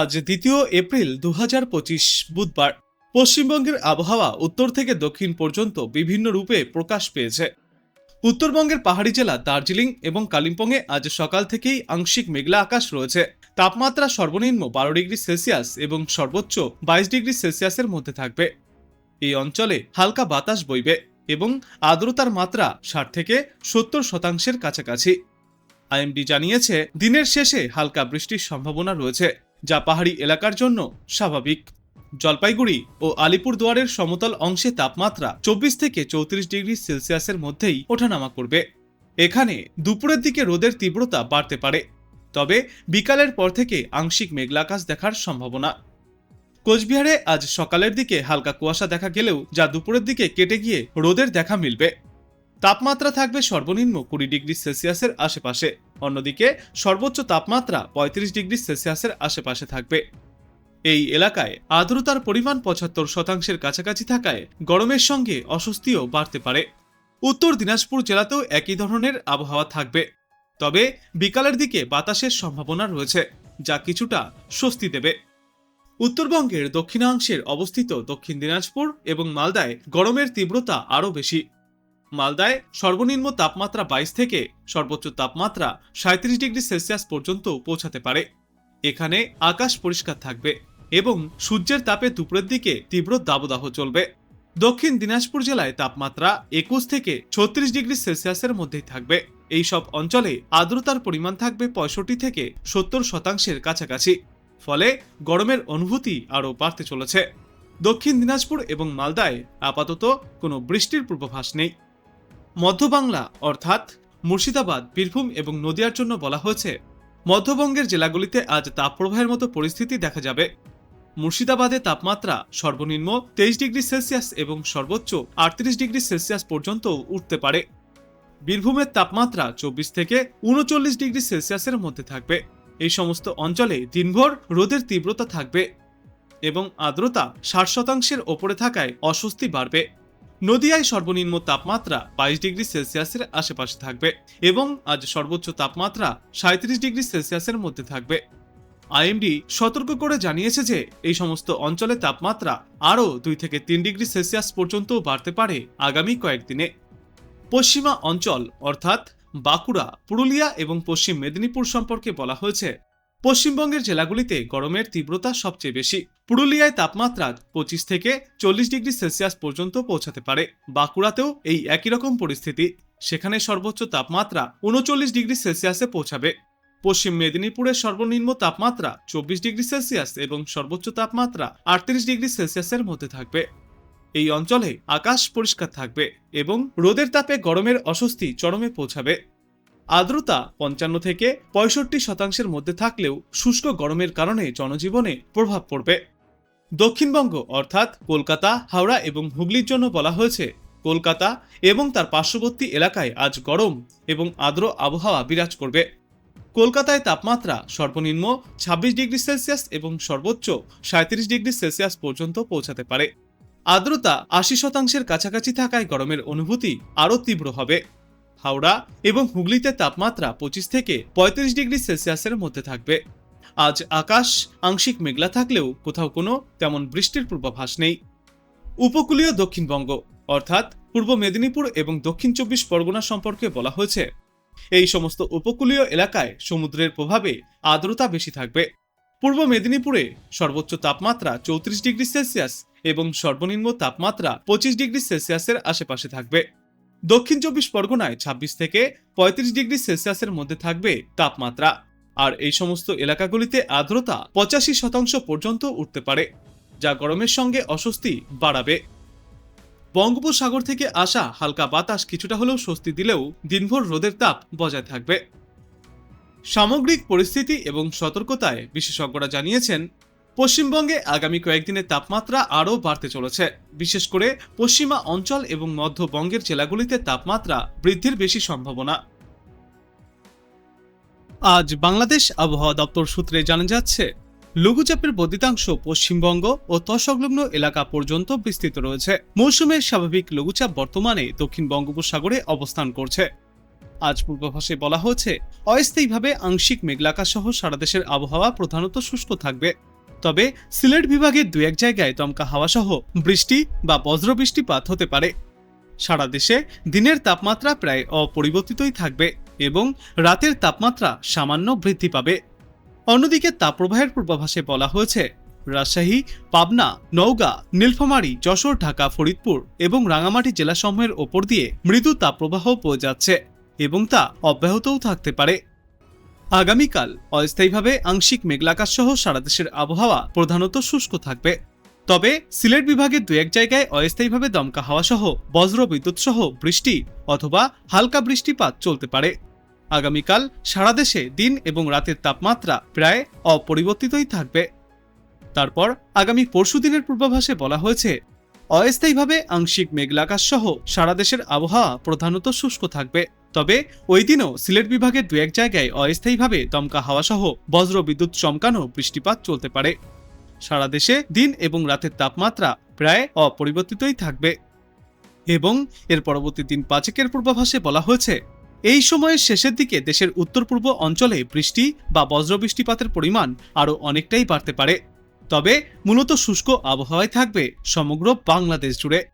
আজ দ্বিতীয় এপ্রিল দু হাজার পঁচিশ বুধবার পশ্চিমবঙ্গের আবহাওয়া উত্তর থেকে দক্ষিণ পর্যন্ত বিভিন্ন রূপে প্রকাশ পেয়েছে। উত্তরবঙ্গের পাহাড়ি জেলা দার্জিলিং এবং কালিম্পংয়ে আজ সকাল থেকেই আংশিক মেঘলা আকাশ রয়েছে। তাপমাত্রা সর্বনিম্ন বারো ডিগ্রি সেলসিয়াস এবং সর্বোচ্চ বাইশ ডিগ্রি সেলসিয়াসের মধ্যে থাকবে। এই অঞ্চলে হালকা বাতাস বইবে এবং আর্দ্রতার মাত্রা ষাট থেকে সত্তর শতাংশের কাছাকাছি। আইএমডি জানিয়েছে, দিনের শেষে হালকা বৃষ্টির সম্ভাবনা রয়েছে। যা পাহাড়ি এলাকার জন্য স্বাভাবিক। জলপাইগুড়ি ও আলিপুরদুয়ারের সমতল অংশে তাপমাত্রা চব্বিশ থেকে চৌত্রিশ ডিগ্রি সেলসিয়াসের মধ্যেই ওঠানামা করবে। এখানে দুপুরের দিকে রোদের তীব্রতা বাড়তে পারে, তবে বিকালের পর থেকে আংশিক মেঘলাকাশ দেখার সম্ভাবনা। কোচবিহারে আজ সকালের দিকে হালকা কুয়াশা দেখা গেলেও যা দুপুরের দিকে কেটে গিয়ে রোদের দেখা মিলবে। তাপমাত্রা থাকবে সর্বনিম্ন কুড়ি ডিগ্রি সেলসিয়াসের আশেপাশে। অন্যদিকে সর্বোচ্চ তাপমাত্রা পঁয়ত্রিশ ডিগ্রি সেলসিয়াসের আশেপাশে থাকবে। এই এলাকায় আর্দ্রতার পরিমাণ পঁচাত্তর শতাংশের কাছাকাছি থাকায় গরমের সঙ্গে অস্বস্তিও বাড়তে পারে। উত্তর দিনাজপুর জেলাতেও একই ধরনের আবহাওয়া থাকবে। তবে বিকালের দিকে বাতাসের সম্ভাবনা রয়েছে, যা কিছুটা স্বস্তি দেবে। উত্তরবঙ্গের দক্ষিণাংশের অবস্থিত দক্ষিণ দিনাজপুর এবং মালদায় গরমের তীব্রতা আরও বেশি। মালদায় সর্বনিম্ন তাপমাত্রা বাইশ থেকে সর্বোচ্চ তাপমাত্রা সাঁত্রিশ ডিগ্রি সেলসিয়াস পর্যন্ত পৌঁছাতে পারে। এখানে আকাশ পরিষ্কার থাকবে এবং সূর্যের তাপে দুপুরের দিকে তীব্র দাবদাহ চলবে। দক্ষিণ দিনাজপুর জেলায় তাপমাত্রা একুশ থেকে ছত্রিশ ডিগ্রি সেলসিয়াসের মধ্যেই থাকবে। এই সব অঞ্চলে আর্দ্রতার পরিমাণ থাকবে পঁয়ষট্টি থেকে সত্তর শতাংশের কাছাকাছি। ফলে গরমের অনুভূতি আরও বাড়তে চলেছে। দক্ষিণ দিনাজপুর এবং মালদায় আপাতত কোনো বৃষ্টির পূর্বাভাস নেই। মধ্যবাংলা, অর্থাৎ মুর্শিদাবাদ, বীরভূম এবং নদিয়ার জন্য বলা হয়েছে, মধ্যবঙ্গের জেলাগুলিতে আজ তাপপ্রবাহের মতো পরিস্থিতি দেখা যাবে। মুর্শিদাবাদে তাপমাত্রা সর্বনিম্ন তেইশ ডিগ্রি সেলসিয়াস এবং সর্বোচ্চ আটত্রিশ ডিগ্রি সেলসিয়াস পর্যন্ত উঠতে পারে। বীরভূমের তাপমাত্রা চব্বিশ থেকে উনচল্লিশ ডিগ্রি সেলসিয়াসের মধ্যে থাকবে। এই সমস্ত অঞ্চলে দিনভর রোদের তীব্রতা থাকবে এবং আর্দ্রতা ষাট শতাংশের ওপরে থাকায় অস্বস্তি বাড়বে। নদিয়ায় সর্বনিম্ন তাপমাত্রা বাইশ ডিগ্রি সেলসিয়াসের আশেপাশে থাকবে এবং আজ সর্বোচ্চ তাপমাত্রা সাঁত্রিশ ডিগ্রি সেলসিয়াসের মধ্যে থাকবে। আইএমডি সতর্ক করে জানিয়েছে যে এই সমস্ত অঞ্চলে তাপমাত্রা আরও দুই থেকে তিন ডিগ্রি সেলসিয়াস পর্যন্ত বাড়তে পারে আগামী কয়েকদিনে। পশ্চিমা অঞ্চল, অর্থাৎ বাঁকুড়া, পুরুলিয়া এবং পশ্চিম মেদিনীপুর সম্পর্কে বলা হয়েছে পশ্চিমবঙ্গের জেলাগুলিতে গরমের তীব্রতা সবচেয়ে বেশি। পুরুলিয়ায় তাপমাত্রা পঁচিশ থেকে চল্লিশ ডিগ্রি সেলসিয়াস পর্যন্ত পৌঁছাতে পারে। বাঁকুড়াতেও এই একই রকম পরিস্থিতি। সেখানে সর্বোচ্চ তাপমাত্রা উনচল্লিশ ডিগ্রি সেলসিয়াসে পৌঁছাবে। পশ্চিম মেদিনীপুরের সর্বনিম্ন তাপমাত্রা চব্বিশ ডিগ্রি সেলসিয়াস এবং সর্বোচ্চ তাপমাত্রা আটত্রিশ ডিগ্রি সেলসিয়াসের মধ্যে থাকবে। এই অঞ্চলে আকাশ পরিষ্কার থাকবে এবং রোদের তাপে গরমের অস্বস্তি চরমে পৌঁছাবে। আর্দ্রতা পঞ্চান্ন থেকে পঁয়ষট্টি শতাংশের মধ্যে থাকলেও শুষ্ক গরমের কারণে জনজীবনে প্রভাব পড়বে। দক্ষিণবঙ্গ, অর্থাৎ কলকাতা, হাওড়া এবং হুগলির জন্য বলা হয়েছে, কলকাতা এবং তার পার্শ্ববর্তী এলাকায় আজ গরম এবং আর্দ্র আবহাওয়া বিরাজ করবে। কলকাতায় তাপমাত্রা সর্বনিম্ন ছাব্বিশ ডিগ্রি সেলসিয়াস এবং সর্বোচ্চ সাঁত্রিশ ডিগ্রি সেলসিয়াস পর্যন্ত পৌঁছাতে পারে। আর্দ্রতা আশি শতাংশের কাছাকাছি থাকায় গরমের অনুভূতি আরও তীব্র হবে। হাওড়া এবং হুগলিতে তাপমাত্রা পঁচিশ থেকে পঁয়ত্রিশ ডিগ্রি সেলসিয়াসের মধ্যে থাকবে। আজ আকাশ আংশিক মেঘলা থাকলেও কোথাও কোনো তেমন বৃষ্টির পূর্বাভাস নেই। উপকূলীয় দক্ষিণবঙ্গ, অর্থাৎ পূর্ব মেদিনীপুর এবং দক্ষিণ চব্বিশ পরগনা সম্পর্কে বলা হয়েছে, এই সমস্ত উপকূলীয় এলাকায় সমুদ্রের প্রভাবে আর্দ্রতা বেশি থাকবে। পূর্ব মেদিনীপুরে সর্বোচ্চ তাপমাত্রা চৌত্রিশ ডিগ্রি সেলসিয়াস এবং সর্বনিম্ন তাপমাত্রা পঁচিশ ডিগ্রি সেলসিয়াসের আশেপাশে থাকবে। দক্ষিণ চব্বিশ পরগনায় ছাব্বিশ থেকে পঁয়ত্রিশ ডিগ্রি সেলসিয়াসের মধ্যে থাকবে তাপমাত্রা। আর এই সমস্ত এলাকাগুলিতে আর্দ্রতা পঁচাশি শতাংশ পর্যন্ত উঠতে পারে, যা গরমের সঙ্গে অস্বস্তি বাড়াবে। বঙ্গোপসাগর থেকে আসা হালকা বাতাস কিছুটা হলেও স্বস্তি দিলেও দিনভর রোদের তাপ বজায় থাকবে। সামগ্রিক পরিস্থিতি এবং সতর্কতায় বিশেষজ্ঞরা জানিয়েছেন পশ্চিমবঙ্গে আগামী কয়েকদিনের তাপমাত্রা আরও বাড়তে চলেছে। বিশেষ করে পশ্চিমা অঞ্চল এবং মধ্যবঙ্গের জেলাগুলিতে তাপমাত্রা বৃদ্ধির বেশি সম্ভাবনা। আজ বাংলাদেশ আবহাওয়া দপ্তর সূত্রে জানা যাচ্ছে, লঘুচাপের বর্ধিতাংশ পশ্চিমবঙ্গ ও তৎসংলগ্ন এলাকা পর্যন্ত বিস্তৃত রয়েছে। মৌসুমের স্বাভাবিক লঘুচাপ বর্তমানে দক্ষিণ বঙ্গোপসাগরে অবস্থান করছে। আজ পূর্বাভাসে বলা হয়েছে, অস্থায়ীভাবে আংশিক মেঘলাকা সহ সারা দেশের আবহাওয়া প্রধানত শুষ্ক থাকবে। তবে সিলেট বিভাগের দু এক জায়গায় দমকা হাওয়া সহ বৃষ্টি বা বজ্রবৃষ্টিপাত হতে পারে। সারা দেশে দিনের তাপমাত্রা প্রায় অপরিবর্তিতই থাকবে এবং রাতের তাপমাত্রা সামান্য বৃদ্ধি পাবে। অন্যদিকে তাপপ্রবাহের পূর্বাভাসে বলা হয়েছে, রাজশাহী, পাবনা, নওগাঁ, নীলফামারী, যশোর, ঢাকা, ফরিদপুর এবং রাঙামাটি জেলাসমূহের ওপর দিয়ে মৃদু তাপপ্রবাহ বয়ে যাচ্ছে এবং তা অব্যাহতও থাকতে পারে। আগামীকাল অস্থায়ীভাবে আংশিক মেঘলাকাশ সহ সারা দেশের আবহাওয়া প্রধানত শুষ্ক থাকবে। তবে সিলেট বিভাগের দু এক জায়গায় অস্থায়ীভাবে দমকা হাওয়া সহ বজ্র বিদ্যুৎ সহ বৃষ্টি অথবা হালকা বৃষ্টিপাত চলতে পারে। আগামীকাল সারা দেশে দিন এবং রাতের তাপমাত্রা প্রায় অপরিবর্তিতই থাকবে। তারপর আগামী পরশু দিনের পূর্বাভাসে বলা হয়েছে, অস্থায়ীভাবে আংশিক মেঘলাকাশ সহ সারা দেশের আবহাওয়া প্রধানত শুষ্ক থাকবে। তবে ওই দিনও সিলেট বিভাগের দু এক জায়গায় অস্থায়ীভাবে দমকা হাওয়া সহ বজ্র বিদ্যুৎ চমকানো বৃষ্টিপাত চলতে পারে। সারা দেশে দিন এবং রাতের তাপমাত্রা প্রায় অপরিবর্তিতই থাকবে। এবং এর পরবর্তী দিন পাঁচেকের পূর্বাভাসে বলা হয়েছে, এই সময়ের শেষের দিকে দেশের উত্তর পূর্ব অঞ্চলে বৃষ্টি বা বজ্রবৃষ্টিপাতের পরিমাণ আরও অনেকটাই বাড়তে পারে। তবে মূলত শুষ্ক আবহাওয়ায় থাকবে সমগ্র বাংলাদেশ জুড়ে।